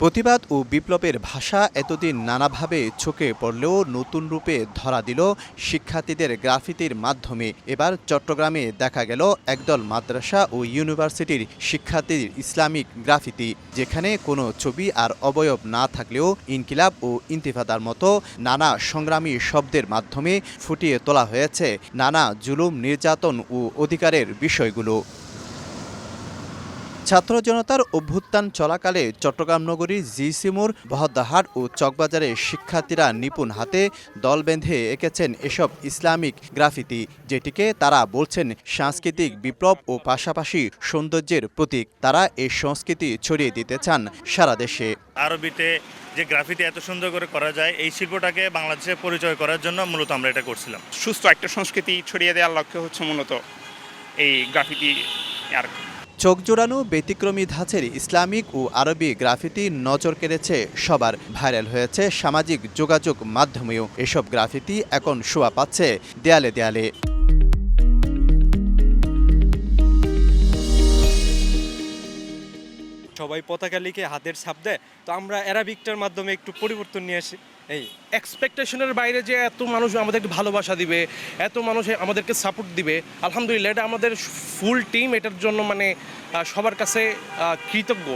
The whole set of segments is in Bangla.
প্রতিবাদ ও বিপ্লবের ভাষা এতদিন নানাভাবে চোখে পড়লেও নতুন রূপে ধরা দিল শিক্ষার্থীদের গ্রাফিতির মাধ্যমে। এবার চট্টগ্রামে দেখা গেল একদল মাদ্রাসা ও ইউনিভার্সিটির শিক্ষার্থীর ইসলামিক গ্রাফিতি, যেখানে কোনো ছবি আর অবয়ব না থাকলেও ইনকিলাব ও ইন্তিফাদার মতো নানা সংগ্রামী শব্দের মাধ্যমে ফুটিয়ে তোলা হয়েছে নানা জুলুম, নির্যাতন ও অধিকারের বিষয়গুলো। ছাত্র জনতার অভ্যুত্থান চলাকালে চট্টগ্রাম নগরীর জিসিমুর বহদ্দাহাট ও চকবাজারে শিক্ষার্থীরা নিপুণ হাতে দল বেঁধে এঁকেছেন এসব ইসলামিক গ্রাফিতি যেটিকে তারা বলছেন সাংস্কৃতিক বিপ্লব ও পাশাপাশি সৌন্দর্যের প্রতীক তারা এই সংস্কৃতি ছড়িয়ে দিতে চান সারা দেশে আরবিতে যে গ্রাফিতি এত সুন্দর করে করা যায় এই শিল্পটাকে বাংলাদেশে পরিচয় করার জন্য মূলত আমরা এটা করছিলাম সুস্থ একটা সংস্কৃতি ছড়িয়ে দেওয়ার লক্ষ্য হচ্ছে মূলত এই গ্রাফিতি আর কি। চোখ জোড়ানো ব্যতিক্রমী ধাঁচের ইসলামিক ও আরবি গ্রাফিতি নজর কেড়েছে সবার। ভাইরাল হয়েছে সামাজিক যোগাযোগ মাধ্যমেও এসব গ্রাফিটি এখন শোয়া পাচ্ছে দেয়ালে দেয়ালে। সবাই পতাকা লিখে হাতের ছাপ দেয়। তো আমরা অ্যারাবিকটার মাধ্যমে একটু পরিবর্তন নিয়ে আসি। এই। এক্সপেকটেশনের বাইরে যে এত মানুষ আমাদেরকে ভালোবাসা দিবে এত মানুষ আমাদেরকে সাপোর্ট দিবে আলহামদুলিল্লাহ এটা আমাদের ফুল টিম এটার জন্য মানে সবার কাছে কৃতজ্ঞ।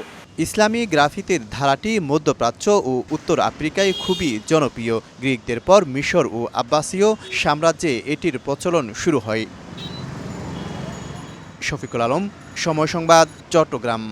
ইসলামী গ্রাফিতির ধারাটি মধ্যপ্রাচ্য ও উত্তর আফ্রিকায় খুবই জনপ্রিয়। গ্রিকদের পর মিশর ও আব্বাসীয় সাম্রাজ্যে এটির প্রচলন শুরু হয়। শফিকুল আলম সময় সংবাদ চট্টগ্রাম।